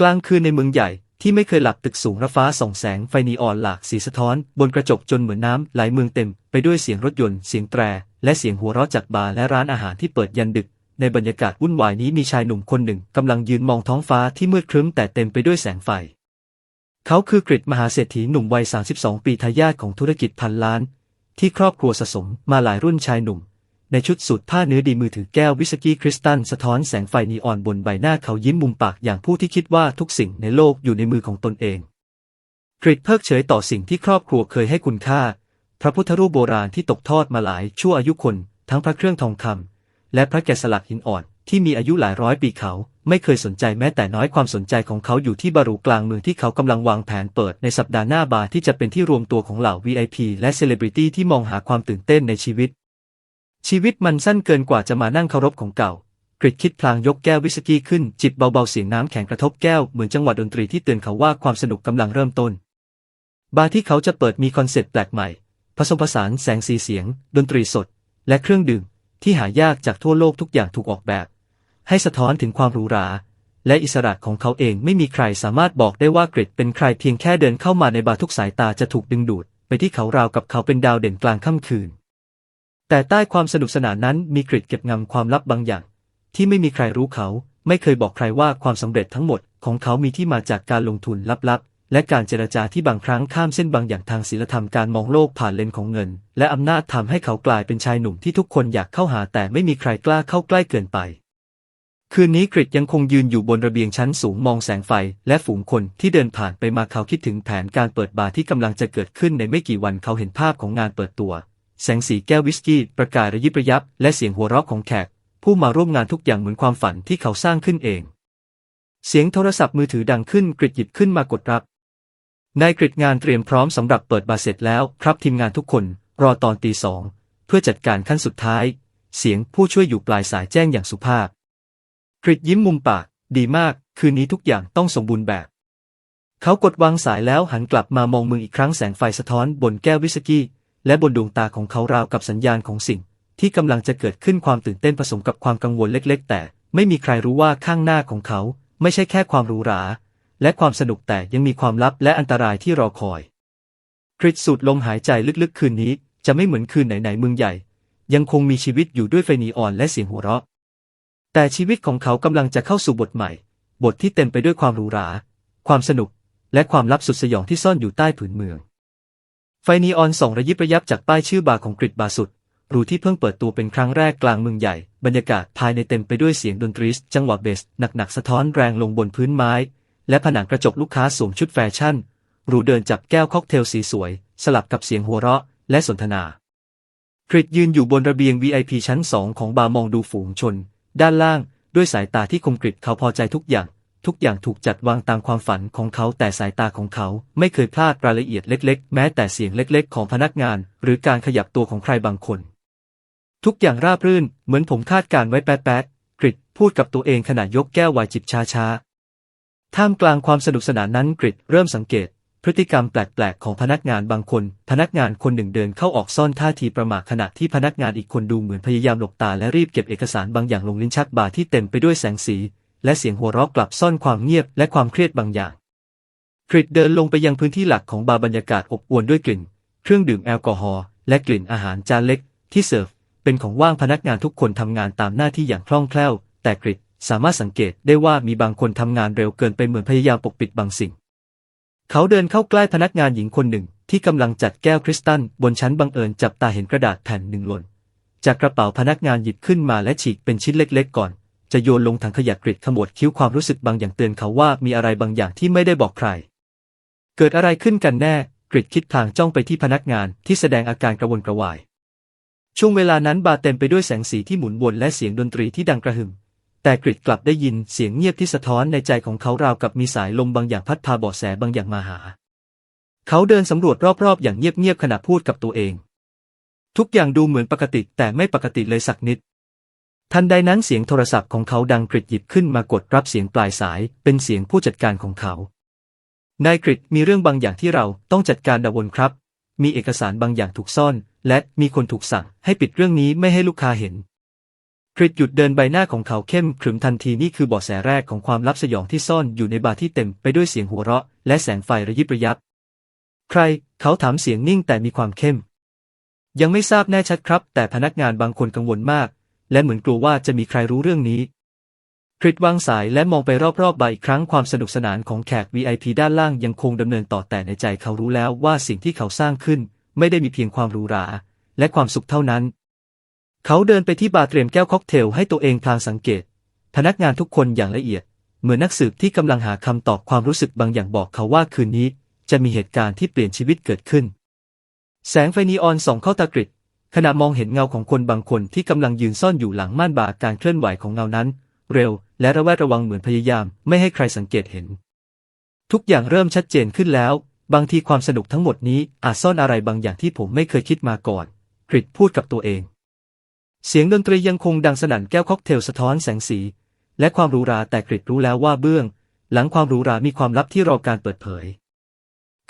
กลางคืนในเมืองใหญ่ที่ไม่เคยหลับตึกสูงระฟ้าส่องแสงไฟนีออนหลากสีสะท้อน บนกระจกจนเหมือนน้ำไหลเมืองเต็ม ไปด้วยเสียงรถยนต์เสียงแตร และเสียงหัวเราะจากบาร์และร้านอาหารที่เปิดยันดึก ในบรรยากาศวุ่นวายนี้มีชายหนุ่มคนหนึ่งกำลังยืนมองท้องฟ้าที่มืดครึ้มแต่เต็มไปด้วยแสงไฟ เขาคือกริดมหาเศรษฐีหนุ่มวัย 32 ปีทายาทของธุรกิจพันล้าน ที่ครอบครัวสะสมมาหลายรุ่นชายหนุ่ม ในชุดสูทผ้าเนื้อดีมือถือแก้ววิสกี้คริสตัลสะท้อนแสงไฟนีออนบนใบหน้าเขายิ้มมุมปากอย่างผู้ที่คิดว่าทุกสิ่งในโลกอยู่ในมือของตนเองกริดเพิกเฉยต่อสิ่งที่ครอบครัวเคยให้คุณค่า พระพุทธรูปโบราณที่ตกทอดมาหลายชั่วอายุคน ทั้งพระเครื่องทองคำและพระแกะสลักหินอ่อนที่มีอายุหลายร้อยปีเขา ไม่เคยสนใจแม้แต่น้อยความสนใจของเขาอยู่ที่บารูกลางเมืองที่เขากำลังวางแผนเปิดในสัปดาห์หน้าบาร์ที่จะเป็นที่รวมตัวของเหล่า VIP และเซเลบริตี้ที่มองหาความตื่นเต้นในชีวิต ชีวิตมันสั้นเกินกว่าจะมานั่งเคารพของเก่ากริดคิดพลางยกแก้ววิสกี้ขึ้น จิบเบาๆเสียงน้ำแข็งกระทบแก้วเหมือนจังหวะดนตรีที่เตือนเขาว่าความสนุกกำลังเริ่มต้น บาร์ที่เขาจะเปิดมีคอนเซ็ปต์แปลกใหม่ ผสมผสานแสงสีเสียง ดนตรีสด และเครื่องดื่ม ที่หายากจากทั่วโลกทุกอย่างถูกออกแบบ ให้สะท้อนถึงความหรูหรา และอิสระของเขาเองไม่มีใครสามารถบอกได้ว่ากริดเป็นใครเพียงแค่เดินเข้ามาในบาร์ทุกสายตาจะถูกดึงดูด ไปที่เขาราวกับเขาเป็นดาวเด่นกลางค่ำคืน แต่ใต้ความสนุกสนานนั้นมีกริดเก็บงำความลับบางอย่าง ที่ไม่มีใครรู้เขา ไม่เคยบอกใครว่าความสำเร็จทั้งหมดของเขามีที่มาจากการลงทุนลับๆ และการเจรจาที่บางครั้งข้ามเส้นบางอย่างทางศีลธรรมการมองโลกผ่านเลนของเงิน และอำนาจทำให้เขากลายเป็นชายหนุ่มที่ทุกคนอยากเข้าหาแต่ไม่มีใครกล้าเข้าใกล้เกินไป คืนนี้กริดยังคงยืนอยู่บนระเบียงชั้นสูงมองแสงไฟ และฝูงคนที่เดินผ่านไปมาเขาคิดถึงแผนการเปิดบาร์ที่กำลังจะเกิดขึ้นในไม่กี่วันเขาเห็นภาพของงานเปิดตัว แสงสีแก้ววิสกี้ประกายระยิบระยับ และเสียงหัวเราะของแขก ผู้มาร่วมงานทุกอย่างเหมือนความฝันที่เขาสร้างขึ้นเอง เสียงโทรศัพท์มือถือดังขึ้นกริดหยิบขึ้นมากดรับนายกริดงานเตรียมพร้อมสำหรับเปิดบาร์เสร็จแล้วครับทีมงานทุกคนรอตอนตีสองเพื่อจัดการขั้นสุดท้าย เสียงผู้ช่วยอยู่ปลายสายแจ้งอย่างสุภาพกริดยิ้มมุมปาก ดีมาก คืนนี้ทุกอย่างต้องสมบูรณ์แบบเขากดวางสายแล้วหันกลับมามองมึงอีกครั้งแสงไฟสะท้อนบนแก้ววิสกี้ และบนดวงตาของเขาราวกับสัญญาณของสิ่ง ที่กำลังจะเกิดขึ้นความตื่นเต้นผสมกับความกังวลเล็ก ๆ แต่ไม่มีใครรู้ว่าข้างหน้าของเขา ไม่ใช่แค่ความหรูหรา และความสนุกแต่ยังมีความลับและอันตรายที่รอคอยกริดสูดลมหายใจลึกๆ คืนนี้ จะไม่เหมือนคืนไหนๆเมืองใหญ่ ยังคงมีชีวิตอยู่ด้วยไฟนีออนและเสียงหัวเราะ แต่ชีวิตของเขากำลังจะเข้าสู่บทใหม่ บทที่เต็มไปด้วยความหรูหรา ความสนุก และความลับสุดสยองที่ซ่อนอยู่ใต้ผืนเมือง ไฟนีออนส่องระยิบระยับจากป้ายชื่อบาร์ของกริดบาสุดหรูที่เพิ่งเปิดตัวเป็นครั้งแรกกลางเมืองใหญ่ บรรยากาศภายในเต็มไปด้วยเสียงดนตรีจังหวะเบสหนักๆสะท้อนแรงลงบนพื้นไม้ และผนังกระจกลูกค้าสวมชุดแฟชั่นหรูเดินจับแก้วค็อกเทลสีสวย สลับกับเสียงหัวเราะ และสนทนากริดยืนอยู่บนระเบียง VIP ชั้นสองของบาร์มองดูฝูงชน ด้านล่างด้วยสายตาที่คมกริดเขาพอใจทุกอย่าง ทุกอย่างถูกจัดวางตามความฝันของเขาแต่สายตาของเขาไม่เคยพลาดรายละเอียดเล็กๆ แม้แต่เสียงเล็กๆ ของพนักงาน หรือการขยับตัวของใครบางคน ทุกอย่างราบรื่นเหมือนผมคาดการไว้แป๊ดๆกริดพูดกับตัวเองขณะยกแก้ววน์จิบช้าๆ ท่ามกลางความสนุกสนานนั้นกริดเริ่มสังเกต พฤติกรรมแปลกๆ ของพนักงานบางคน พนักงานคนหนึ่งเดินเข้าออกซ่อนท่าทีประหม่าขณะที่พนักงานอีกคนดูเหมือนพยายามหลบตาและรีบเก็บเอกสารบางอย่างลงลิ้นชักบาร์ที่เต็มไปด้วยแสงสี และเสียงหัวเราะกลับซ่อนความเงียบและความเครียดบางอย่างกริดเดินลงไปยังพื้นที่หลักของบาร์บรรยากาศอบอวลด้วยกลิ่น เครื่องดื่มแอลกอฮอล์และกลิ่นอาหารจานเล็ก ที่เสิร์ฟเป็นของว่างพนักงานทุกคนทำงานตามหน้าที่อย่างคล่องแคล่ว แต่กริดสามารถสังเกตได้ว่ามีบางคนทำงานเร็วเกินไปเหมือนพยายามปกปิดบางสิ่ง เขาเดินเข้าใกล้พนักงานหญิงคนหนึ่งที่กำลังจัดแก้วคริสตัลบนชั้นบังเอิญจับตาเห็นกระดาษแผ่นหนึ่งหล่นจากกระเป๋าพนักงานหยิบขึ้นมาและฉีกเป็นชิ้นเล็ก ๆ ก่อน จะโยนลงถังขยะกริดขมวดคิ้วความรู้สึกบางอย่างเตือนเขาว่ามีอะไรบางอย่างที่ไม่ได้บอกใคร เกิดอะไรขึ้นกันแน่กริดคิดพลางจ้องไปที่พนักงานที่แสดงอาการกระวนกระวาย ช่วงเวลานั้นบาร์เต็มไปด้วยแสงสีที่หมุนวนและเสียงดนตรีที่ดังกระหึ่ม แต่กริดกลับได้ยินเสียงเงียบที่สะท้อนในใจของเขาราวกับมีสายลมบางอย่างพัดพาเบาะแสบางอย่างมาหา เขาเดินสำรวจรอบๆ อย่างเงียบๆขณะพูดกับตัวเอง ทุกอย่างดูเหมือนปกติแต่ไม่ปกติเลยสักนิด ทันใดนั้นเสียงโทรศัพท์ของเขาดังกริดหยิบขึ้นมากดรับเสียงปลายสาย เป็นเสียงผู้จัดการของเขา นายกริดมีเรื่องบางอย่างที่เราต้องจัดการดาวนครับ มีเอกสารบางอย่างถูกซ่อน และมีคนถูกสั่งให้ปิดเรื่องนี้ไม่ให้ลูกค้าเห็นกริดหยุดเดินใบหน้าของเขาเข้มขรึมทันทีนี่คือเบาะแสแรกของความลับสยองที่ซ่อนอยู่ในบาร์ที่เต็มไปด้วยเสียงหัวเราะ และแสงไฟระยิบระยับ ใคร เขาถามเสียงนิ่งแต่มีความเข้ม ยังไม่ทราบแน่ชัดครับ แต่พนักงานบางคนกังวลมาก และเหมือนกลัวว่าจะมีใครรู้เรื่องนี้กริดวางสายและมองไปรอบๆบ่าร์อีกครั้งความสนุกสนานของแขก VIP ด้านล่างยังคงดำเนินต่อแต่ในใจเขารู้แล้วว่าสิ่งที่เขาสร้างขึ้น ไม่ได้มีเพียงความหรูหรา และความสุขเท่านั้น เขาเดินไปที่บาร์เตรียมแก้วค็อกเทลให้ตัวเองพลางสังเกต พนักงานทุกคนอย่างละเอียด เหมือนนักสืบที่กำลังหาคำตอบความรู้สึกบางอย่างบอกเขาว่าคืนนี้ จะมีเหตุการณ์ที่เปลี่ยนชีวิตเกิดขึ้น แสงไฟนีออนส่องเข้าตากริด ขณะมองเห็นเงาของคนบางคนที่กำลังยืนซ่อนอยู่หลังม่านบาร์การเคลื่อนไหวของเงานั้น เร็ว และระแวดระวังเหมือนพยายามไม่ให้ใครสังเกตเห็น ทุกอย่างเริ่มชัดเจนขึ้นแล้ว บางทีความสนุกทั้งหมดนี้อาจซ่อนอะไรบางอย่างที่ผมไม่เคยคิดมาก่อนกริดพูดกับตัวเอง เสียงดนตรียังคงดังสนั่นแก้วค็อกเทลสะท้อนแสงสี และความหรูหราแต่กริดรู้แล้วว่าเบื้อง หลังความหรูหรามีความลับที่รอการเปิดเผย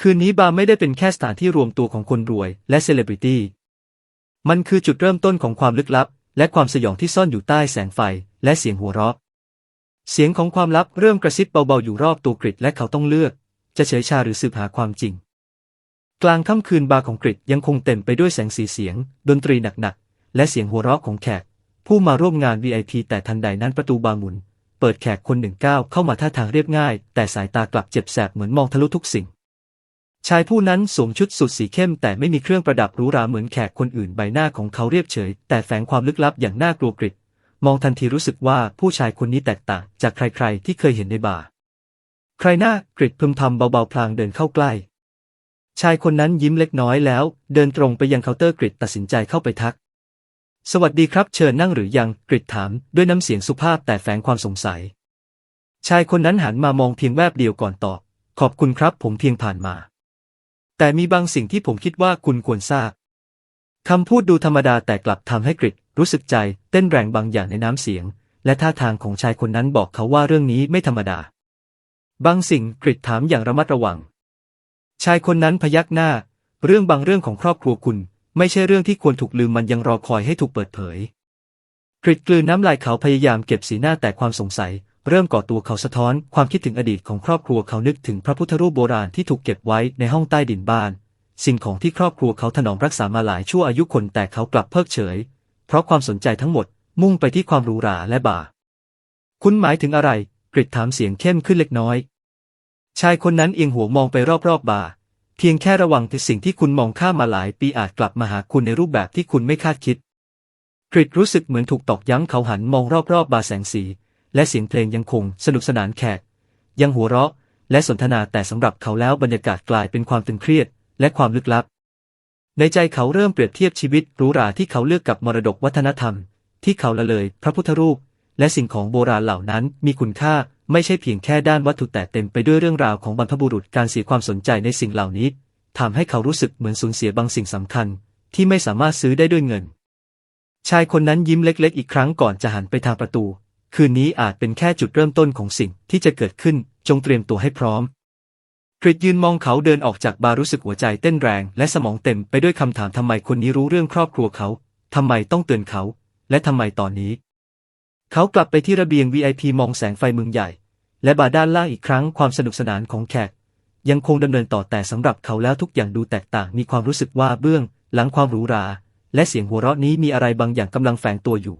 คืนนี้บาร์ไม่ได้เป็นแค่สถานที่รวมตัวของคนรวยและเซเลบริตี้ มันคือจุดเริ่มต้นของความลึกลับ และความสยองที่ซ่อนอยู่ใต้แสงไฟ และเสียงหัวเราะ เสียงของความลับเริ่มกระซิบเบาๆอยู่รอบตัวกริดและเขาต้องเลือก จะเฉยชาหรือสืบหาความจริง กลางค่ำคืนบาร์ของกริดยังคงเต็มไปด้วยแสงสีเสียง ดนตรีหนักๆ และเสียงหัวเราะของแขก ผู้มาร่วมงาน VIP แต่ทันใดนั้นประตูบาร์หมุน เปิดแขกคนหนึ่งก้าวเข้ามาท่าทางเรียบง่าย แต่สายตากลับเจ็บแสบเหมือนมองทะลุทุกสิ่ง ชายผู้นั้นสวมชุดสุดสีเข้มแต่ไม่มีเครื่องประดับหรูหราเหมือนแขกคนอื่นใบหน้าของเขาเรียบเฉย แต่แฝงความลึกลับอย่างน่ากลัวกริดมองทันทีรู้สึกว่าผู้ชายคนนี้แตกต่างจากใครๆ ที่เคยเห็นในบาร์ใครหน้ากริดพึมพำเบาๆพลางเดินเข้าใกล้ ชายคนนั้นยิ้มเล็กน้อยแล้ว เดินตรงไปยังเคาน์เตอร์กริดตัดสินใจเข้าไปทัก สวัสดีครับเชิญนั่งหรือยังกริดถาม ด้วยน้ำเสียงสุภาพแต่แฝงความสงสัย ชายคนนั้นหันมามองเพียงแวบเดียวก่อนตอบขอบคุณครับผมเพียงผ่านมา แต่มีบางสิ่งที่ผมคิดว่าคุณควรทราบคำพูดดูธรรมดาแต่กลับทำให้กริดรู้สึกใจเต้นแรงบางอย่างในน้ำเสียง และท่าทางของชายคนนั้นบอกเขาว่าเรื่องนี้ไม่ธรรมดา บางสิ่งกริดถามอย่างระมัดระวัง ชายคนนั้นพยักหน้า เรื่องบางเรื่องของครอบครัวคุณ ไม่ใช่เรื่องที่ควรถูกลืมมันยังรอคอยให้ถูกเปิดเผยกริดกลืนน้ำลายเขาพยายามเก็บสีหน้าแต่ความสงสัย เริ่มก่อตัวเขาสะท้อนความคิดถึงอดีตของครอบครัวเขานึกถึงพระพุทธรูปโบราณที่ถูกเก็บไว้ในห้องใต้ดินบ้าน สิ่งของที่ครอบครัวเขาถนอมรักษามาหลายชั่วอายุคนแต่เขากลับเพิกเฉย เพราะความสนใจทั้งหมดมุ่งไปที่ความหรูหราและบ่า คุณหมายถึงอะไร กริดถามเสียงเข้มขึ้นเล็กน้อย ชายคนนั้นเอียงหัวมองไปรอบๆบบาเพียงแค่ระวังที่สิ่งที่คุณมองข้ามมาหลายปีอาจกลับมาหาคุณในรูปแบบที่คุณไม่คาดคิดกริดรู้สึกเหมือนถูกตอกย้ำเขาหันมองรอบๆบบาแสงสี และเสียงเพลงยังคงสนุกสนานแขก ยังหัวเราะ และสนทนาแต่สำหรับเขาแล้วบรรยากาศกลายเป็นความตึงเครียด และความลึกลับ ในใจเขาเริ่มเปรียบเทียบชีวิตหรูหราที่เขาเลือกกับมรดกวัฒนธรรม ที่เขาละเลย พระพุทธรูป และสิ่งของโบราณเหล่านั้นมีคุณค่าไม่ใช่เพียงแค่ด้านวัตถุแต่เต็มไปด้วยเรื่องราวของบรรพบุรุษการเสียความสนใจในสิ่งเหล่านี้ทำให้เขารู้สึกเหมือนสูญเสียบางสิ่งสำคัญ ที่ไม่สามารถซื้อได้ด้วยเงิน ชายคนนั้นยิ้มเล็ก ๆ อีกครั้งก่อนจะหันไปทางประตู คืนนี้อาจเป็นแค่จุดเริ่มต้นของสิ่งที่จะเกิดขึ้น จงเตรียมตัวให้พร้อม กริดยืนมองเขาเดินออกจากบาร์รู้สึกหัวใจเต้นแรง และสมองเต็มไปด้วยคำถามทำไมคนนี้รู้เรื่องครอบครัวเขาทำไมต้องเตือนเขา และทำไมตอนนี้ เขากลับไปที่ระเบียง VIP มองแสงไฟเมืองใหญ่ และบาร์ด้านล่างอีกครั้งความสนุกสนานของแขก ยังคงดำเนินต่อแต่สำหรับเขาแล้วทุกอย่างดูแตกต่าง มีความรู้สึกว่าเบื้อง หลังความหรูหรา และเสียงหัวเราะนี้มีอะไรบางอย่างกำลังแฝงตัวอยู่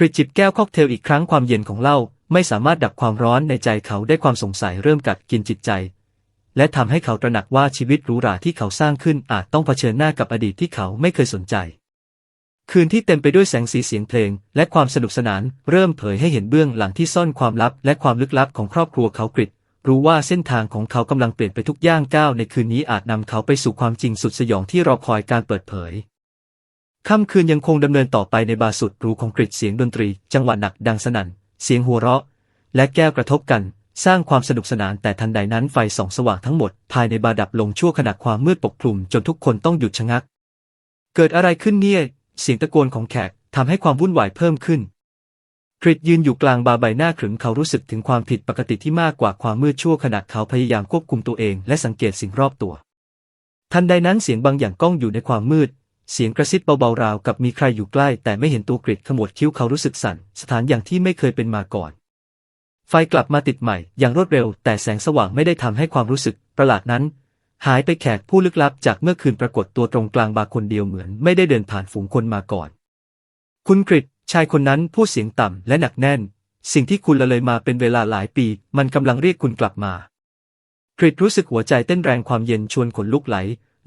กริจิบแก้วค็อกเทลอีกครั้งความเย็นของเหล้าไม่สามารถดับความร้อนในใจเขาได้ความสงสัยเริ่มกัดกินจิตใจ และทำให้เขาตระหนักว่าชีวิตหรูหราที่เขาสร้างขึ้นอาจต้องเผชิญหน้ากับอดีตที่เขาไม่เคยสนใจ คืนที่เต็มไปด้วยแสงสีเสียงเพลง และความสนุกสนาน เริ่มเผยให้เห็นเบื้องหลังที่ซ่อนความลับ และความลึกลับของครอบครัวเขากริดรู้ว่าเส้นทางของเขากำลังเปลี่ยนไปทุกย่างก้าวในคืนนี้อาจนำเขาไปสู่ความจริงสุดสยองที่รอคอยการเปิดเผย ค่ำคืนยังคงดำเนินต่อไปในบาสุดรูของกริดเสียงดนตรี จังหวะหนักดังสนั่น เสียงหัวเราะ และแก้วกระทบกัน สร้างความสนุกสนานแต่ทันใดนั้นไฟส่องสว่างทั้งหมด ภายในบาร์ดับลงชั่วขณะความมืดปกคลุมจนทุกคนต้องหยุดชะงัก เกิดอะไรขึ้นเนี่ย เสียงตะโกนของแขกทำให้ความวุ่นวายเพิ่มขึ้นกริดยืนอยู่กลางบาร์ใบหน้าขรึมเขารู้สึกถึงความผิดปกติที่มากกว่าความมืดชั่วขณะเขาพยายามควบคุมตัวเองและสังเกตสิ่งรอบตัว ทันใดนั้นเสียงบางอย่างก้องอยู่ในความมืด เสียงกระซิบเบาๆราวกับมีใครอยู่ใกล้ แต่ไม่เห็นตัวกริดขมวดคิ้วเขารู้สึกสั่น สถานอย่างที่ไม่เคยเป็นมาก่อน ไฟกลับมาติดใหม่อย่างรวดเร็ว แต่แสงสว่างไม่ได้ทำให้ความรู้สึก ประหลาดนั้น หายไปแขกผู้ลึกลับจากเมื่อคืนปรากฏตัวตรงกลางบาร์คนเดียวเหมือน ไม่ได้เดินผ่านฝูงคนมาก่อน คุณกริดชายคนนั้นพูดเสียงต่ำและหนักแน่น สิ่งที่คุณละเลยมาเป็นเวลาหลายปี มันกำลังเรียกคุณกลับมากริดรู้สึกหัวใจเต้นแรงความเย็นชวนขนลุกไหล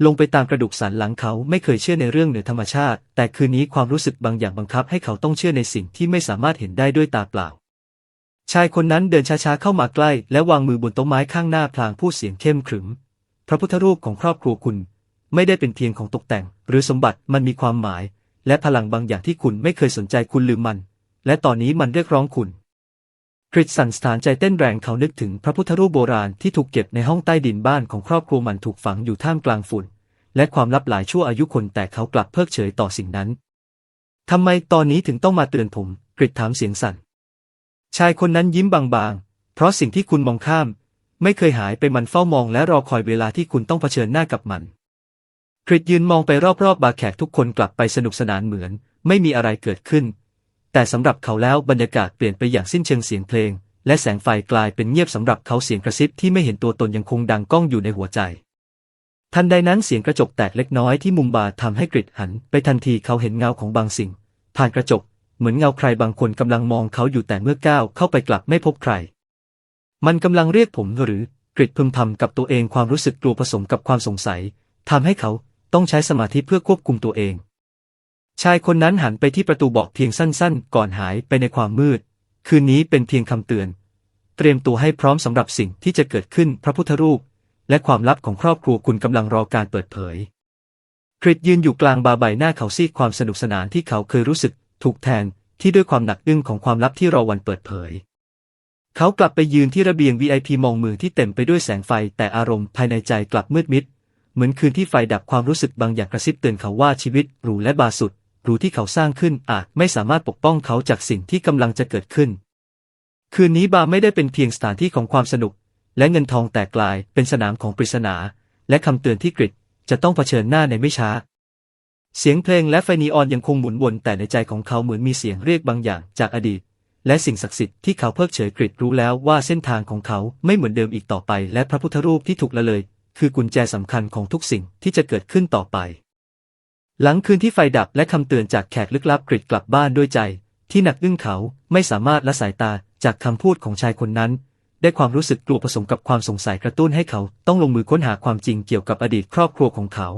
ลงไปตามกระดูกสันหลังเขาไม่เคยเชื่อในเรื่องเหนือธรรมชาติ แต่คืนนี้ความรู้สึกบางอย่างบังคับให้เขาต้องเชื่อในสิ่งที่ไม่สามารถเห็นได้ด้วยตาเปล่า ชายคนนั้นเดินช้าๆเข้ามาใกล้ และวางมือบนโต๊ะไม้ข้างหน้าพลางพูดเสียงเข้มขรึม พระพุทธรูปของครอบครัวคุณ ไม่ได้เป็นเพียงของตกแต่ง หรือสมบัติมันมีความหมาย และพลังบางอย่างที่คุณไม่เคยสนใจคุณลืมมัน และตอนนี้มันเรียกร้องคุณ กริดสันสถานใจเต้นแรงเขานึกถึงพระพุทธรูปโบราณที่ถูกเก็บในห้องใต้ดินบ้านของครอบครัวมันถูกฝังอยู่ท่ามกลางฝุ่น และความลับหลายชั่วอายุคนแต่เขากลับเพิกเฉยต่อสิ่งนั้นทำไมตอนนี้ถึงต้องมาเตือนผมกริดถามเสียงสั่น ชายคนนั้นยิ้มบางๆ เพราะสิ่งที่คุณมองข้าม ไม่เคยหายไปมันเฝ้ามองและรอคอยเวลาที่คุณต้องเผชิญหน้ากับมันกริดยืนมองไปรอบๆบาร์แขกทุกคนกลับไปสนุกสนานเหมือน ไม่มีอะไรเกิดขึ้น แต่สำหรับเขาแล้วบรรยากาศเปลี่ยนไปอย่างสิ้นเชิงเสียงเพลง และแสงไฟกลายเป็นเงียบสำหรับเขาเสียงกระซิบที่ไม่เห็นตัวตนยังคงดังก้องอยู่ในหัวใจ ทันใดนั้นเสียงกระจกแตกเล็กน้อยที่มุมบาร์ทำให้กริดหัน ไปทันทีเขาเห็นเงาของบางสิ่ง ผ่านกระจก เหมือนเงาใครบางคนกำลังมองเขาอยู่แต่เมื่อก้าวเข้าไปกลับไม่พบใคร มันกำลังเรียกผมหรือกริดพึมพำกับตัวเองความรู้สึกกลัวผสมกับความสงสัยทำให้เขาต้องใช้สมาธิเพื่อควบคุมตัวเอง ชายคนนั้นหันไปที่ประตูบอกเพียงสั้นๆ ก่อนหายไปในความมืด คืนนี้เป็นเพียงคำเตือน เตรียมตัวให้พร้อมสำหรับสิ่งที่จะเกิดขึ้นพระพุทธรูป และความลับของครอบครัวคุณกำลังรอการเปิดเผยกริดยืนอยู่กลางบาร์ใบหน้าเขาซีดความสนุกสนานที่เขาเคยรู้สึก ถูกแทนที่ด้วยความหนักอึ้งของความลับที่รอวันเปิดเผย เขากลับไปยืนที่ระเบียง VIP มองมือที่เต็มไปด้วยแสงไฟแต่อารมณ์ภายในใจกลับมืดมิด เหมือนคืนที่ไฟดับความรู้สึกบางอย่างกระซิบเตือนเขาว่าชีวิตหรูและบาสุด รูที่เขาสร้างขึ้นอาจไม่สามารถปกป้องเขาจากสิ่งที่กำลังจะเกิดขึ้น คืนนี้บาร์ไม่ได้เป็นเพียงสถานที่ของความสนุก และเงินทองแต่กลายเป็นสนามของปริศนา และคำเตือนที่กริดจะต้องเผชิญหน้าในไม่ช้า เสียงเพลงและไฟนีออนยังคงหมุนวนแต่ในใจของเขาเหมือนมีเสียงเรียกบางอย่างจากอดีต และสิ่งศักดิ์สิทธิ์ที่เขาเพิกเฉยกริดรู้แล้วว่าเส้นทางของเขาไม่เหมือนเดิมอีกต่อไป และพระพุทธรูปที่ถูกละเลย คือกุญแจสำคัญของทุกสิ่งที่จะเกิดขึ้นต่อไป หลังคืนที่ไฟดับและคำเตือนจากแขกลึกลับกริดกลับบ้านด้วยใจ ที่หนักอึ้งเขาไม่สามารถละสายตาจากคำพูดของชายคนนั้น ได้ความรู้สึกกลัวผสมกับความสงสัยกระตุ้นให้เขาต้องลงมือค้นหาความจริงเกี่ยวกับอดีตครอบครัวของเขา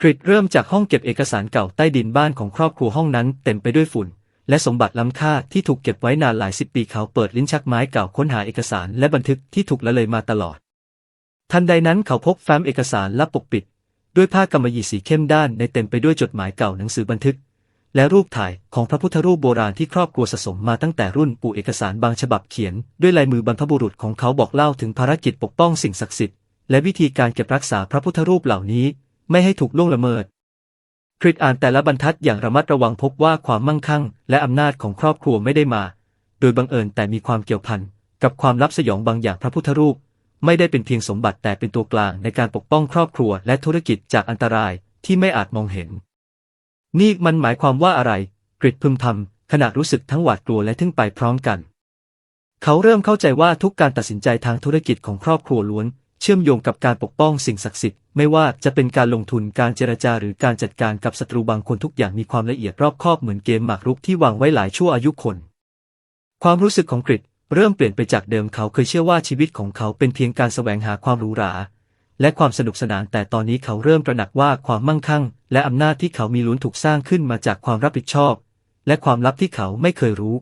กริดเริ่มจากห้องเก็บเอกสารเก่าใต้ดินบ้านของครอบครัวห้องนั้นเต็มไปด้วยฝุ่น และสมบัติล้ำค่าที่ถูกเก็บไว้นานหลายสิบปีเขาเปิดลิ้นชักไม้เก่าค้นหาเอกสารและบันทึกที่ถูกละเลยมาตลอด ทันใดนั้นเขาพบแฟ้มเอกสารลับปกปิด ด้วยผ้ากำมะหยี่สีเข้มด้านในเต็มไปด้วยจดหมายเก่าหนังสือบันทึก และรูปถ่ายของพระพุทธรูปโบราณที่ครอบครัวสะสมมาตั้งแต่รุ่นปู่เอกสารบางฉบับเขียน ด้วยลายมือบรรพบุรุษของเขาบอกเล่าถึงภารกิจปกป้องสิ่งศักดิ์สิทธิ์และวิธีการเก็บรักษาพระพุทธรูปเหล่านี้ ไม่ให้ถูกล่วงละเมิดคริตอ่านแต่ละบรรทัดอย่างระมัดระวังพบว่าความมั่งคั่ง และอำนาจของครอบครัวไม่ได้มา โดยบังเอิญแต่มีความเกี่ยวพันกับความลับสยองบางอย่างพระพุทธรูป ไม่ได้เป็นเพียงสมบัติแต่เป็นตัวกลางในการปกป้องครอบครัวและธุรกิจจากอันตรายที่ไม่อาจมองเห็น นี่มันหมายความว่าอะไร กริดพึมพำขณะรู้สึกทั้งหวาดกลัวและทึ่งไปพร้อมกัน เขาเริ่มเข้าใจว่าทุกการตัดสินใจทางธุรกิจของครอบครัวล้วน เชื่อมโยงกับการปกป้องสิ่งศักดิ์สิทธิ์ไม่ว่าจะเป็นการลงทุนการเจรจาหรือการจัดการกับศัตรูบางคนทุกอย่างมีความละเอียดรอบคอบเหมือนเกมหมากรุกที่วางไว้หลายชั่วอายุคน ความรู้สึกของกริด เริ่มเปลี่ยนไปจากเดิมเขาเคยเชื่อว่าชีวิตของเขาเป็นเพียงการแสวงหาความหรูหราและความสนุกสนานแต่ตอนนี้เขาเริ่มตระหนักว่าความมั่งคั่ง และอำนาจที่เขามีล้วนถูกสร้างขึ้นมาจากความรับผิดชอบ และความลับที่เขาไม่เคยรู้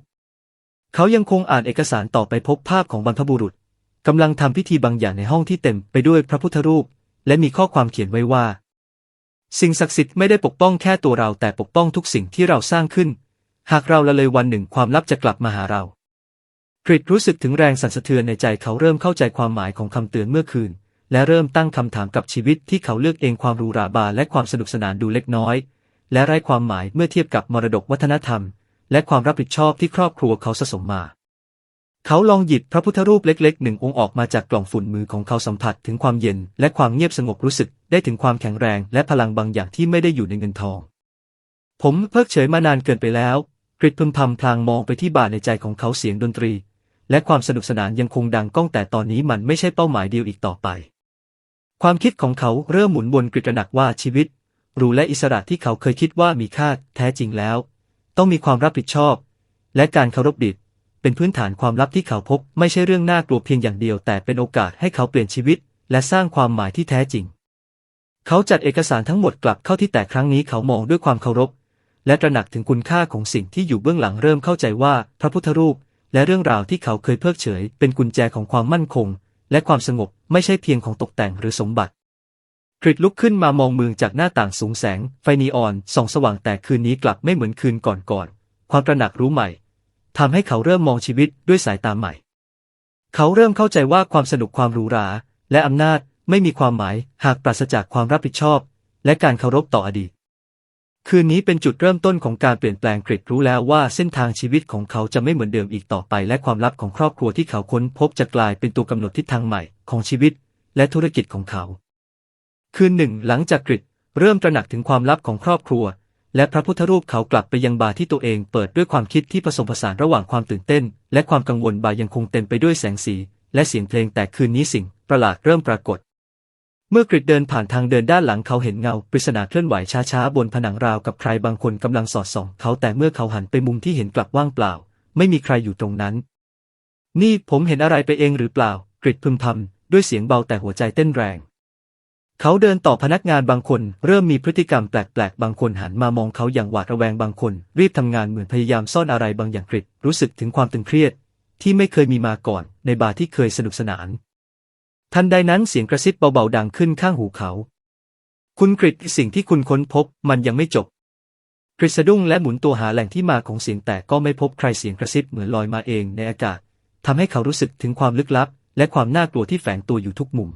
เขายังคงอ่านเอกสารต่อไปพบภาพของบรรพบุรุษกำลังทำพิธีบางอย่างในห้องที่เต็มไปด้วยพระพุทธรูป และมีข้อความเขียนไว้ว่า สิ่งศักดิ์สิทธิ์ไม่ได้ปกป้องแค่ตัวเราแต่ปกป้องทุกสิ่งที่เราสร้างขึ้น หากเราละเลยวันหนึ่งความลับจะกลับมาหาเรา กริดรู้สึกถึงแรงสั่นสะเทือนในใจเขาเริ่มเข้าใจความหมายของคำเตือนเมื่อคืน และเริ่มตั้งคำถามกับชีวิตที่เขาเลือกเองความรูราบาและความสนุกสนานดูเล็กน้อย และไร้ความหมายเมื่อเทียบกับมรดกวัฒนธรรม และความรับผิดชอบที่ครอบครัวเขาสะสมมา เขาลองหยิบพระพุทธรูปเล็กๆหนึ่งองค์ออกมาจากกล่องฝุ่นมือของเขาสัมผัสถึงความเย็น และความเงียบสงบรู้สึกได้ถึงความแข็งแรง และพลังบางอย่างที่ไม่ได้อยู่ในเงินทอง ผมเพิกเฉยมานานเกินไปแล้วกริดพึมพำพลางมองไปที่บาทในใจของเขาเสียงดนตรี และความสนุกสนานยังคงดังก้องแต่ตอนนี้มันไม่ใช่เป้าหมายเดียวอีกต่อไป ความคิดของเขาเริ่มหมุนวนกริตระหนักว่าชีวิตหรูและอิสระที่เขาเคยคิดว่ามีค่าแท้จริงแล้ว ต้องมีความรับผิดชอบ และการเคารพดิบเป็นพื้นฐานความลับที่เขาพบ ไม่ใช่เรื่องน่ากลัวเพียงอย่างเดียว แต่เป็นโอกาสให้เขาเปลี่ยนชีวิต และสร้างความหมายที่แท้จริง เขาจัดเอกสารทั้งหมดกลับเข้าที่แต่ครั้งนี้เขามองด้วยความเคารพ และตระหนักถึงคุณค่าของสิ่งที่อยู่เบื้องหลังเริ่มเข้าใจว่าพระพุทธรูป และเรื่องราวที่เขาเคยเพิกเฉย เป็นกุญแจของความมั่นคง และความสงบไม่ใช่เพียงของตกแต่งหรือสมบัติกริดลุกขึ้นมามองเมืองจากหน้าต่างสูงแสง ไฟนีออนส่องสว่างแต่คืนนี้กลับไม่เหมือนคืนก่อนๆความตระหนักรู้ใหม่ทำให้เขาเริ่มมองชีวิตด้วยสายตาใหม่ เขาเริ่มเข้าใจว่าความสนุกความหรูหรา และอำนาจไม่มีความหมายหากปราศจากความรับผิดชอบ และการเคารพต่ออดีต คืนนี้เป็นจุดเริ่มต้นของการเปลี่ยนแปลงกริดรู้แล้วว่าเส้นทางชีวิตของเขาจะไม่เหมือนเดิมอีกต่อไป และความลับของครอบครัวที่เขาค้นพบจะกลายเป็นตัวกำหนดทิศทางใหม่ของชีวิต และธุรกิจของเขา คืนหนึ่ง หลังจากกริดเริ่มตระหนักถึงความลับของครอบครัว และพระพุทธรูปเขากลับไปยังบาร์ที่ตัวเองเปิดด้วยความคิดที่ผสมผสานระหว่างความตื่นเต้น และความกังวลบาร์ยังคงเต็มไปด้วยแสงสี และเสียงเพลงแต่คืนนี้สิ่งประหลาดเริ่มปรากฏ เมื่อกริดเดินผ่านทางเดินด้านหลังเขาเห็นเงาปริศนาเคลื่อนไหวช้าๆบนผนังราวกับใครบางคนกำลังสอดส่อง เขาแต่เมื่อเขาหันไปมุมที่เห็นกลับว่างเปล่า ไม่มีใครอยู่ตรงนั้น นี่ผมเห็นอะไรไปเองหรือเปล่ากริดพึมพำด้วยเสียงเบาแต่หัวใจเต้นแรง เขาเดินต่อพนักงานบางคน เริ่มมีพฤติกรรมแปลกๆ บางคนหันมามองเขาอย่างหวาดระแวงบางคน รีบทำงานเหมือนพยายามซ่อนอะไรบางอย่างกริดรู้สึกถึงความตึงเครียด ที่ไม่เคยมีมาก่อนในบาร์ที่เคยสนุกสนาน ทันใดนั้นเสียงกระซิบเบาๆดังขึ้นข้างหูเขา คุณกริดสิ่งที่คุณค้นพบมันยังไม่จบ กริดสะดุ้งและหมุนตัวหาแหล่งที่มาของเสียงแต่ก็ไม่พบใครเสียงกระซิบเหมือนลอยมาเองในอากาศทำให้เขารู้สึกถึงความลึกลับ และความน่ากลัวที่แฝงตัวอยู่ทุกมุม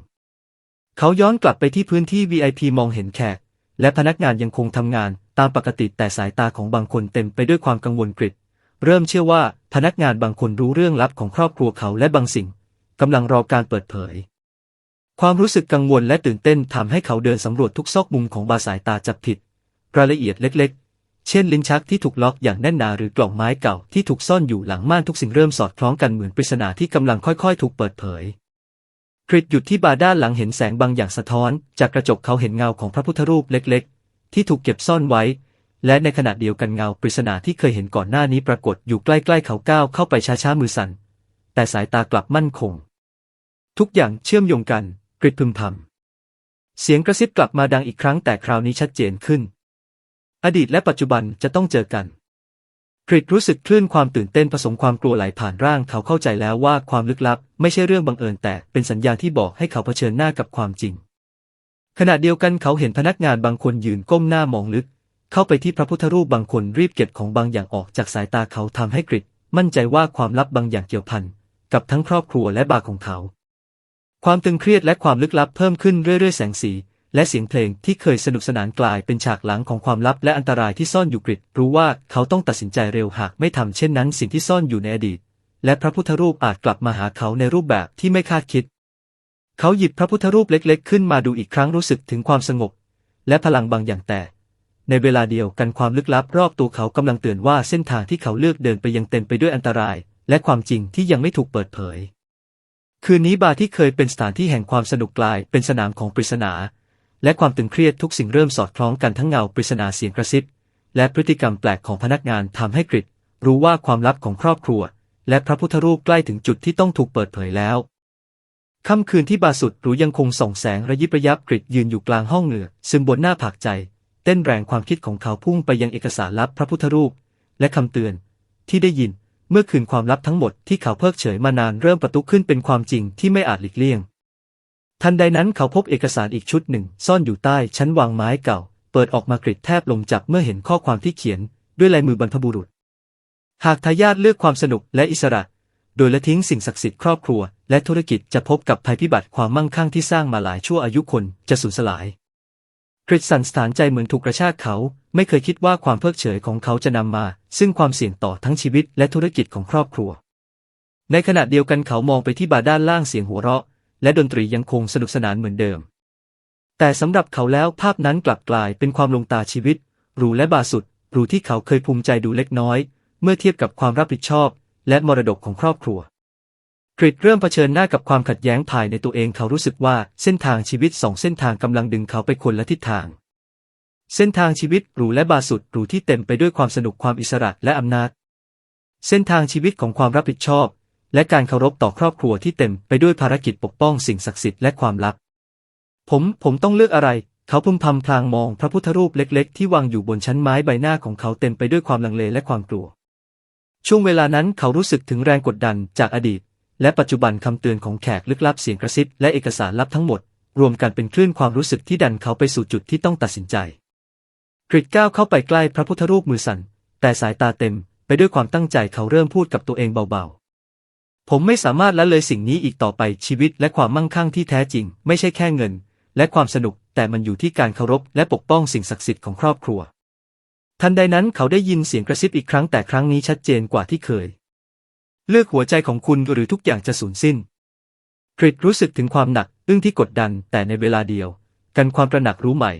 เขาย้อนกลับไปที่พื้นที่ VIP มองเห็นแขก และพนักงานยังคงทำงานตามปกติแต่สายตาของบางคนเต็มไปด้วยความกังวลกริดเริ่มเชื่อว่าพนักงานบางคนรู้เรื่องลับของครอบครัวเขาและบางสิ่งกำลังรอการเปิดเผย ความรู้สึกกังวลและตื่นเต้นทำให้เขาเดินสำรวจทุกซอกมุมของบาร์สายตาจับผิด รายละเอียดเล็ก ๆ เช่นลิ้นชักที่ถูกล็อกอย่างแน่นหนาหรือกล่องไม้เก่าที่ถูกซ่อนอยู่หลังม่านทุกสิ่งเริ่มสอดคล้องกันเหมือนปริศนาที่กำลังค่อย ๆ ถูกเปิดเผยกริดหยุดที่บาร์ด้านหลังเห็นแสงบางอย่างสะท้อน จากกระจกเขาเห็นเงาของพระพุทธรูปเล็ก ๆ ที่ถูกเก็บซ่อนไว้ และในขณะเดียวกันเงาปริศนาที่เคยเห็นก่อนหน้านี้ปรากฏอยู่ใกล้ ๆ เขาก้าวเข้าไปช้าๆมือสั่นแต่สายตากลับมั่นคง ทุกอย่างเชื่อมโยงกัน กริดพึมพำ เสียงกระซิบกลับมาดังอีกครั้งแต่คราวนี้ชัดเจนขึ้น อดีตและปัจจุบันจะต้องเจอกันกริดรู้สึกคลื่นความตื่นเต้นผสมความกลัวไหลผ่านร่างเขาเข้าใจแล้วว่าความลึกลับ ไม่ใช่เรื่องบังเอิญแต่เป็นสัญญาณที่บอกให้เขาเผชิญหน้ากับความจริง ขณะเดียวกันเขาเห็นพนักงานบางคนยืนก้มหน้ามองลึก เข้าไปที่พระพุทธรูปบางคนรีบเก็บของบางอย่างออกจากสายตาเขาทำให้กริดมั่นใจว่าความลับบางอย่างเกี่ยวพันกับทั้งครอบครัวและบาร์ของเขา ความตึงเครียดและความลึกลับเพิ่มขึ้นเรื่อยๆ แสงสี และเสียงเพลงที่เคยสนุกสนานกลายเป็นฉากหลังของความลับและอันตรายที่ซ่อนอยู่กริดรู้ว่าเขาต้องตัดสินใจเร็วหากไม่ทำเช่นนั้นสิ่งที่ซ่อนอยู่ในอดีต และพระพุทธรูปอาจกลับมาหาเขาในรูปแบบที่ไม่คาดคิด เขาหยิบพระพุทธรูปเล็ก ๆ ขึ้นมาดูอีกครั้งรู้สึกถึงความสงบ และพลังบางอย่างแต่ในเวลาเดียวกันความลึกลับรอบตัวเขากำลังเตือนว่าเส้นทางที่เขาเลือกเดินไปยังเต็มไปด้วยอันตราย และความจริงที่ยังไม่ถูกเปิดเผย คืนนี้บาร์ที่เคยเป็นสถานที่แห่งความสนุกกลายเป็นสนามของปริศนา และความตึงเครียดทุกสิ่งเริ่มสอดคล้องกันทั้งเงาปริศนาเสียงกระซิบ และพฤติกรรมแปลกของพนักงานทำให้กริดรู้ว่าความลับของครอบครัว และพระพุทธรูปใกล้ถึงจุดที่ต้องถูกเปิดเผยแล้วค่ำคืนที่บาสุดหรูยังคงส่องแสงระยิบระยับกริดยืนอยู่กลางห้องเหนือซึมบนหน้าผากใจ เต้นแรงความคิดของเขาพุ่งไปยังเอกสารลับพระพุทธรูป และคำเตือนที่ได้ยิน เมื่อคืนความลับทั้งหมดที่เขาเพิกเฉยมานานเริ่มประตุขึ้นเป็นความจริงที่ไม่อาจหลีกเลี่ยง ทันใดนั้นเขาพบเอกสารอีกชุดหนึ่ง ซ่อนอยู่ใต้ชั้นวางไม้เก่า เปิดออกมากริดแทบลมจับเมื่อเห็นข้อความที่เขียน ด้วยลายมือบรรพบุรุษ หากทายาทเลือกความสนุกและอิสระ โดยละทิ้งสิ่งศักดิ์สิทธิ์ครอบครัว และธุรกิจจะพบกับภัยพิบัติความมั่งคั่งที่สร้างมาหลายชั่วอายุคนจะสูญสลาย กริดสั่นสถานใจเหมือนถูกกระชากเขา ไม่เคยคิดว่าความเพิกเฉยของเขาจะนำมา ซึ่งความเสี่ยงต่อทั้งชีวิตและธุรกิจของครอบครัว ในขณะเดียวกันเขามองไปที่บาร์ด้านล่างเสียงหัวเราะ และดนตรียังคงสนุกสนานเหมือนเดิม แต่สำหรับเขาแล้วภาพนั้นกลับกลายเป็นความลงตาชีวิตหรูและบาสุดหรูที่เขาเคยภูมิใจดูเล็กน้อย เมื่อเทียบกับความรับผิดชอบ และมรดกของครอบครัว กริดเริ่มเผชิญหน้ากับความขัดแย้งภายในตัวเองเขารู้สึกว่าเส้นทางชีวิตสองเส้นทางกำลังดึงเขาไปคนละทิศทาง เส้นทางชีวิตหรูและบาสุดหรูที่เต็มไปด้วยความสนุกความอิสระและอำนาจ เส้นทางชีวิตของความรับผิดชอบ และการเคารพต่อครอบครัวที่เต็มไปด้วยภารกิจปกป้องสิ่งศักดิ์สิทธิ์และความลับ ผมผมต้องเลือกอะไร เขาพึมพำพลางมองพระพุทธรูปเล็ก ๆ ที่วางอยู่บนชั้นไม้ใบหน้าของเขาเต็มไปด้วยความลังเลและความกลัวช่วงเวลานั้นเขารู้สึกถึงแรงกดดันจากอดีต และปัจจุบันคำเตือนของแขกลึกลับเสียงกระซิบและเอกสารลับทั้งหมด รวมกันเป็นคลื่นความรู้สึกที่ดันเขาไปสู่จุดที่ต้องตัดสินใจ กริดก้าวเข้าไปใกล้พระพุทธรูปมือสั่น แต่สายตาเต็มไปด้วยความตั้งใจเขาเริ่มพูดกับตัวเองเบาๆ ผมไม่สามารถละเลยสิ่งนี้อีกต่อไปชีวิตและความมั่งคั่งที่แท้จริง ไม่ใช่แค่เงิน และความสนุกแต่มันอยู่ที่การเคารพและปกป้องสิ่งศักดิ์สิทธิ์ของครอบครัว ทันใดนั้นเขาได้ยินเสียงกระซิบอีกครั้งแต่ครั้งนี้ชัดเจนกว่าที่เคย เลือกหัวใจของคุณหรือทุกอย่างจะสูญสิ้นกริดรู้สึกถึงความหนักอึ้งที่กดดันแต่ในเวลาเดียว กันความประหนักรู้ใหม่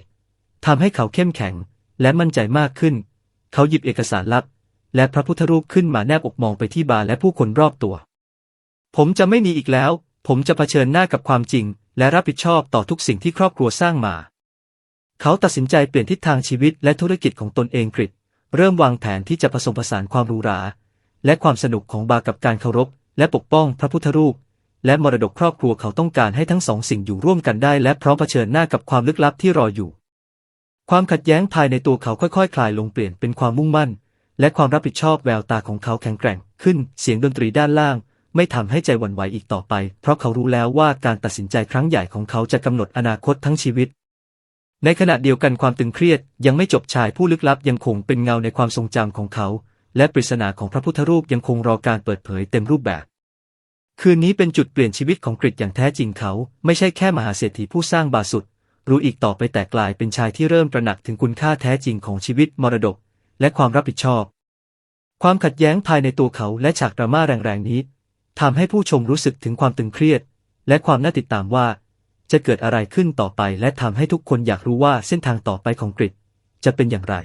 ทำให้เขาเข้มแข็งและมั่นใจมากขึ้น เขาหยิบเอกสารลับ และพระพุทธรูปขึ้นมาแนบอกมองไปที่บาร์และผู้คนรอบตัว ผมจะไม่หนีอีกแล้ว ผมจะเผชิญหน้ากับความจริง และรับผิดชอบต่อทุกสิ่งที่ครอบครัวสร้างมา เขาตัดสินใจเปลี่ยนทิศทางชีวิตและธุรกิจของตนเองกริดเริ่มวางแผนที่จะผสมผสานความหรูหรา และความสนุกของบาร์กับการเคารพ และปกป้องพระพุทธรูป และมรดกครอบครัวเขาต้องการให้ทั้งสองสิ่งอยู่ร่วมกันได้ และพร้อมเผชิญหน้ากับความลึกลับที่รออยู่ ความขัดแย้งภายในตัวเขาค่อยๆคลายลงเปลี่ยนเป็นความมุ่งมั่น และความรับผิดชอบแววตาของเขาแข็งแกร่ง ขึ้นเสียงดนตรีด้านล่าง ไม่ทำให้ใจหวั่นไหวอีกต่อไป เพราะเขารู้แล้วว่าการตัดสินใจครั้งใหญ่ของเขาจะกำหนดอนาคตทั้งชีวิตในขณะเดียวกันความตึงเครียดยังไม่จบชายผู้ลึกลับยังคงเป็นเงาในความทรงจำของเขา และปริศนาของพระพุทธรูปยังคงรอการเปิดเผยเต็มรูปแบบ คืนนี้เป็นจุดเปลี่ยนชีวิตของกริดอย่างแท้จริงเขา ไม่ใช่แค่มหาเศรษฐีผู้สร้างบาสุด รู้อีกต่อไปแต่กลายเป็นชายที่เริ่มตระหนักถึงคุณค่าแท้จริงของชีวิตมรดก และความรับผิดชอบ ความขัดแย้งภายในตัวเขาและฉากดราม่าแรงๆนี้ทำให้ผู้ชมรู้สึกถึงความตึงเครียด และความน่าติดตามว่า จะเกิดอะไรขึ้นต่อไป และทำให้ทุกคนอยากรู้ว่าเส้นทางต่อไปของกริดจะเป็นอย่างไร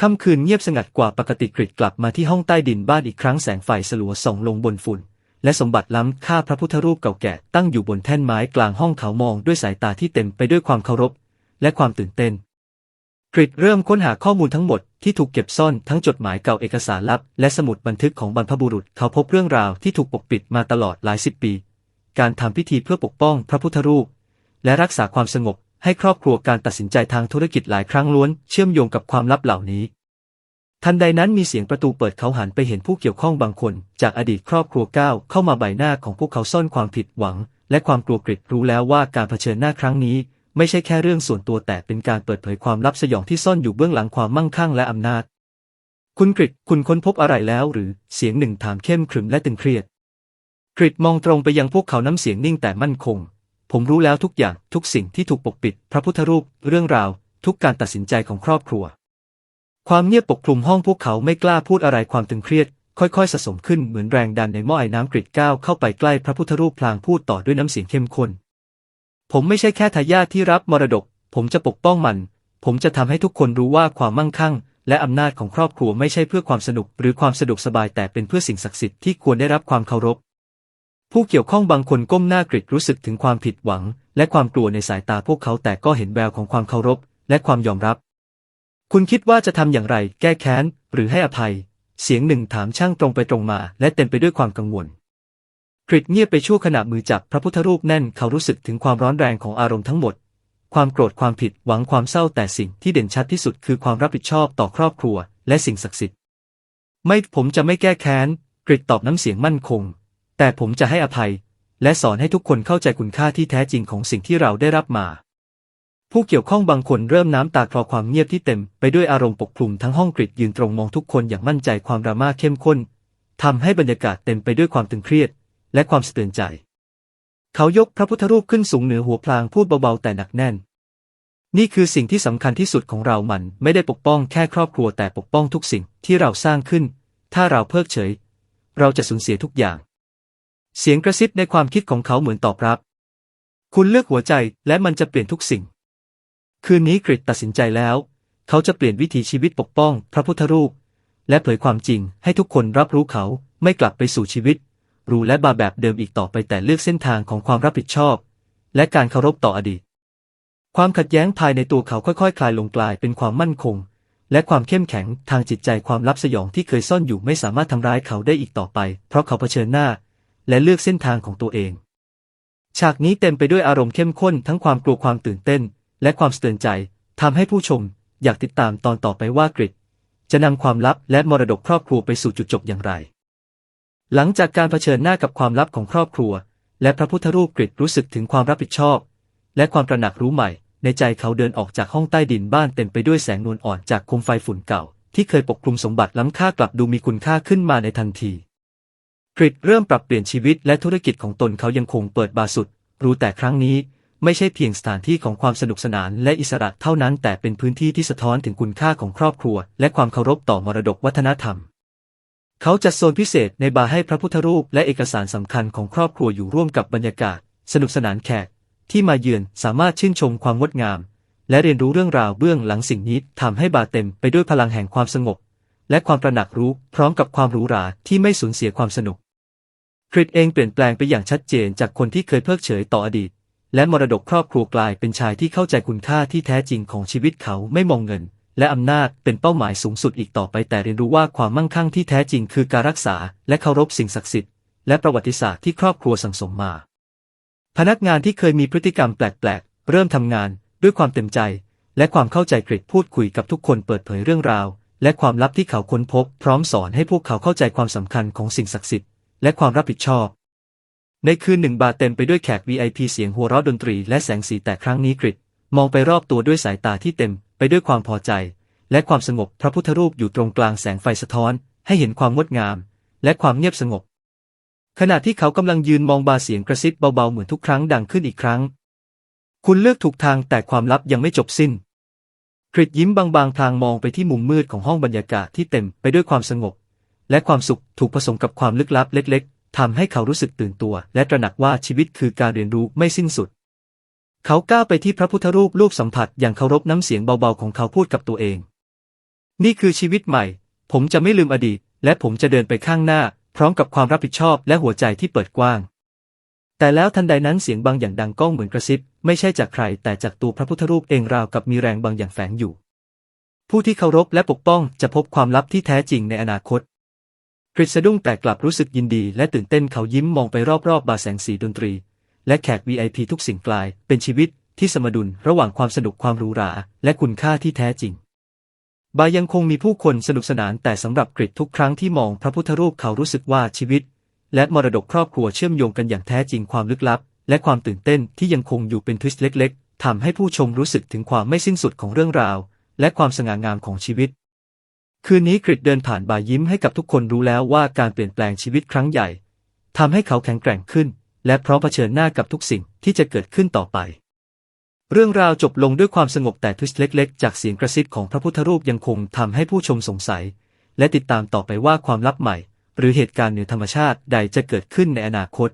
ค่ำคืนเงียบสงัดกว่าปกติกริดกลับมาที่ห้องใต้ดินบ้านอีกครั้งแสงไฟสลัวส่องลงบนฝุ่น และสมบัติล้ำค่าพระพุทธรูปเก่าแก่ตั้งอยู่บนแท่นไม้กลางห้องเขามองด้วยสายตาที่เต็มไปด้วยความเคารพ และความตื่นเต้น กริดเริ่มค้นหาข้อมูลทั้งหมดที่ถูกเก็บซ่อนทั้งจดหมายเก่าเอกสารลับ และสมุดบันทึกของบรรพบุรุษเขาพบเรื่องราวที่ถูกปกปิดมาตลอดหลายสิบปี การทำพิธีเพื่อปกป้องพระพุทธรูป และรักษาความสงบ ให้ครอบครัวการตัดสินใจทางธุรกิจหลายครั้งล้วนเชื่อมโยงกับความลับเหล่านี้ ทันใดนั้นมีเสียงประตูเปิดเขาหันไปเห็นผู้เกี่ยวข้องบางคน จากอดีตครอบครัวก้าวเข้ามาใบหน้าของพวกเขาซ่อนความผิดหวัง และความกลัวกริดรู้แล้วว่าการเผชิญหน้าครั้งนี้ ไม่ใช่แค่เรื่องส่วนตัวแต่เป็นการเปิดเผยความลับสยองที่ซ่อนอยู่เบื้องหลังความมั่งคั่งและอำนาจ คุณกริดคุณค้นพบอะไรแล้วหรือเสียงหนึ่งถามเข้มขรึมและตึงเครียดกริดมองตรงไปยังพวกเขาน้ำเสียงนิ่งแต่มั่นคง ผมรู้แล้วทุกอย่างทุกสิ่งที่ถูกปกปิด พระพุทธรูป เรื่องราว ทุกการตัดสินใจของครอบครัว ความเงียบปกคลุมห้องพวกเขาไม่กล้าพูดอะไรความตึงเครียด ค่อยๆสะสมขึ้นเหมือนแรงดันในหม้อไอ้น้ำกริดก้าวเข้าไปใกล้พระพุทธรูปพลางพูดต่อด้วยน้ำเสียงเข้มข้นผมไม่ใช่แค่ทายาทที่รับมรดก ผมจะปกป้องมัน ผมจะทำให้ทุกคนรู้ว่าความมั่งคั่ง และอำนาจของครอบครัวไม่ใช่เพื่อความสนุกหรือความสะดวกสบายแต่เป็นเพื่อสิ่งศักดิ์สิทธิ์ที่ควรได้รับความเคารพ ผู้เกี่ยวข้องบางคนก้มหน้ากริดรู้สึกถึงความผิดหวัง และความกลัวในสายตาพวกเขาแต่ก็เห็นแววของความเคารพ และความยอมรับ คุณคิดว่าจะทำอย่างไร แก้แค้น หรือให้อภัย เสียงหนึ่งถามช่างตรงไปตรงมา และเต็มไปด้วยความกังวลกริดเงียบไปชั่วขณะมือจับพระพุทธรูปแน่นเขารู้สึกถึงความร้อนแรงของอารมณ์ทั้งหมด ความโกรธความผิดหวังความเศร้าแต่สิ่งที่เด่นชัดที่สุดคือความรับผิดชอบต่อครอบครัว และสิ่งศักดิ์สิทธิ์ ไม่ผมจะไม่แก้แค้นกริดตอบน้ำเสียงมั่นคง แต่ผมจะให้อภัย และสอนให้ทุกคนเข้าใจคุณค่าที่แท้จริงของสิ่งที่เราได้รับมา ผู้เกี่ยวข้องบางคนเริ่มน้ำตาคลอความเงียบที่เต็มไปด้วยอารมณ์ปกคลุมทั้งห้องกริดยืนตรงมองทุกคนอย่างมั่นใจความดราม่าเข้มข้นทำให้บรรยากาศเต็มไปด้วยความตึงเครียด และความสะเทือนใจ เขายกพระพุทธรูปขึ้นสูงเหนือหัวพลางพูดเบาๆแต่หนักแน่น นี่คือสิ่งที่สำคัญที่สุดของเรามันไม่ได้ปกป้องแค่ครอบครัวแต่ปกป้องทุกสิ่งที่เราสร้างขึ้น ถ้าเราเพิกเฉย เราจะสูญเสียทุกอย่าง เสียงกระซิบในความคิดของเขาเหมือนตอบรับ คุณเลือกหัวใจและมันจะเปลี่ยนทุกสิ่ง คืนนี้กริดตัดสินใจแล้ว เขาจะเปลี่ยนวิถีชีวิตปกป้อง พระพุทธรูป และเผยความจริงให้ทุกคนรับรู้เขาไม่กลับไปสู่ชีวิตหรูและบาแบบเดิมอีกต่อไปแต่เลือกเส้นทางของความรับผิดชอบ และการเคารพต่ออดีต ความขัดแย้งภายในตัวเขาค่อยๆคลายลงกลายเป็นความมั่นคง และความเข้มแข็งทางจิตใจความลับสยองที่เคยซ่อนอยู่ไม่สามารถทำร้ายเขาได้อีกต่อไป เพราะเขาเผชิญหน้า และเลือกเส้นทางของตัวเอง ฉากนี้เต็มไปด้วยอารมณ์เข้มข้นทั้งความกลัวความตื่นเต้น และความสะเทือนใจทำให้ผู้ชมอยากติดตามตอนต่อไปว่ากริดจะนำความลับและมรดกครอบครัวไปสู่จุดจบอย่างไร หลังจากการเผชิญหน้ากับความลับของครอบครัว และพระพุทธรูปกริดรู้สึกถึงความรับผิดชอบ และความตระหนักรู้ใหม่ ในใจเขาเดินออกจากห้องใต้ดินบ้านเต็มไปด้วยแสงนวลอ่อนจากโคมไฟฝุ่นเก่า ที่เคยปกคลุมสมบัติล้ำค่ากลับดูมีคุณค่าขึ้นมาในทันที กริดเริ่มปรับเปลี่ยนชีวิตและธุรกิจของตนเขายังคงเปิดบาร์สุด รู้แต่ครั้งนี้ไม่ใช่เพียงสถานที่ของความสนุกสนานและอิสระเท่านั้น แต่เป็นพื้นที่ที่สะท้อนถึงคุณค่าของครอบครัว และความเคารพต่อมรดกวัฒนธรรม เขาจัดโซนพิเศษในบาร์ให้พระพุทธรูปและเอกสารสำคัญของครอบครัวอยู่ร่วมกับบรรยากาศ สนุกสนานแขก ที่มาเยือนสามารถชื่นชมความงดงาม และเรียนรู้เรื่องราวเบื้องหลังสิ่งนี้ทำให้บาร์เต็มไปด้วยพลังแห่งความสงบ และความตระหนักรู้พร้อมกับความหรูหราที่ไม่สูญเสียความสนุก คริสเองเปลี่ยนแปลงไปอย่างชัดเจนจากคนที่เคยเพิกเฉยต่ออดีต และมรดกครอบครัวกลายเป็นชายที่เข้าใจคุณค่าที่แท้จริงของชีวิตเขาไม่มองเงิน และอำนาจเป็นเป้าหมายสูงสุดอีกต่อไปแต่เรียนรู้ว่าความมั่งคั่งที่แท้จริงคือการรักษา และเคารพสิ่งศักดิ์สิทธิ์และประวัติศาสตร์ที่ครอบครัวสั่งสมมา พนักงานที่เคยมีพฤติกรรมแปลกๆ เริ่มทำงานด้วยความเต็มใจ และความเข้าใจกริดพูดคุยกับทุกคนเปิดเผยเรื่องราว และความลับที่เขาค้นพบ พร้อมสอนให้พวกเขาเข้าใจความสำคัญของสิ่งศักดิ์สิทธิ์ และความรับผิดชอบ ในคืนหนึ่งบาร์เต็มไปด้วยแขก VIP เสียงหัวเราะดนตรีและแสงสีแต่ครั้งนี้กริดมองไปรอบตัวด้วยสายตาที่เต็มไปด้วยความพอใจ และความสงบพระพุทธรูปอยู่ตรงกลางแสงไฟสะท้อน ให้เห็นความงดงาม และความเงียบสงบ ขณะที่เขากำลังยืนมองบาร์เสียงกระซิบเบาๆเหมือนทุกครั้งดังขึ้นอีกครั้ง คุณเลือกถูกทางแต่ความลับยังไม่จบสิ้นกริดยิ้มบางๆพลางมองไปที่มุมมืดของห้องบรรยากาศที่เต็มไปด้วยความสงบ และความสุขถูกผสมกับความลึกลับเล็ก ๆทำให้เขารู้สึกตื่นตัว และตระหนักว่าชีวิตคือการเรียนรู้ไม่สิ้นสุด เขาก้าวไปที่พระพุทธรูปรูปสัมผัสอย่างเคารพน้ำเสียงเบาๆของเขาพูดกับตัวเอง นี่คือชีวิตใหม่ ผมจะไม่ลืมอดีต และผมจะเดินไปข้างหน้า พร้อมกับความรับผิดชอบและหัวใจที่เปิดกว้าง แต่แล้วทันใดนั้นเสียงบางอย่างดังก้องเหมือนกระซิบ ไม่ใช่จากใครแต่จากตัวพระพุทธรูปเองราวกับมีแรงบางอย่างแฝงอยู่ ผู้ที่เคารพและปกป้องจะพบความลับที่แท้จริงในอนาคต กริดสะดุ้งแต่กลับรู้สึกยินดีและตื่นเต้นเขายิ้มมองไปรอบๆบบาร์แสงสีดนตรี และแขก VIP ทุกสิ่งกลาย เป็นชีวิตที่สมดุลระหว่างความสนุกความหรูหรา และคุณค่าที่แท้จริง บาร์ยังคงมีผู้คนสนุกสนานแต่สำหรับกริดทุกครั้งที่มองพระพุทธรูปเขารู้สึกว่าชีวิต และมรดกครอบครัวเชื่อมโยงกันอย่างแท้จริงความลึกลับ และความตื่นเต้นที่ยังคงอยู่เป็นทวิสต์เล็ก ๆทำให้ผู้ชมรู้สึกถึงความไม่สิ้นสุดของเรื่องราว และความสง่างามของชีวิต คืนนี้กริดเดินผ่านบาร์ยิ้มให้กับทุกคนรู้แล้วว่าการเปลี่ยนแปลงชีวิตครั้งใหญ่ทำให้เขาแข็งแกร่งขึ้น และพร้อมเผชิญหน้ากับทุกสิ่งที่จะเกิดขึ้นต่อไป เรื่องราวจบลงด้วยความสงบแต่ทวิสเล็ก ๆ จากเสียงกระซิบของพระพุทธรูปยังคงทำให้ผู้ชมสงสัย และติดตามต่อไปว่าความลับใหม่ หรือเหตุการณ์เหนือธรรมชาติใดจะเกิดขึ้นในอนาคต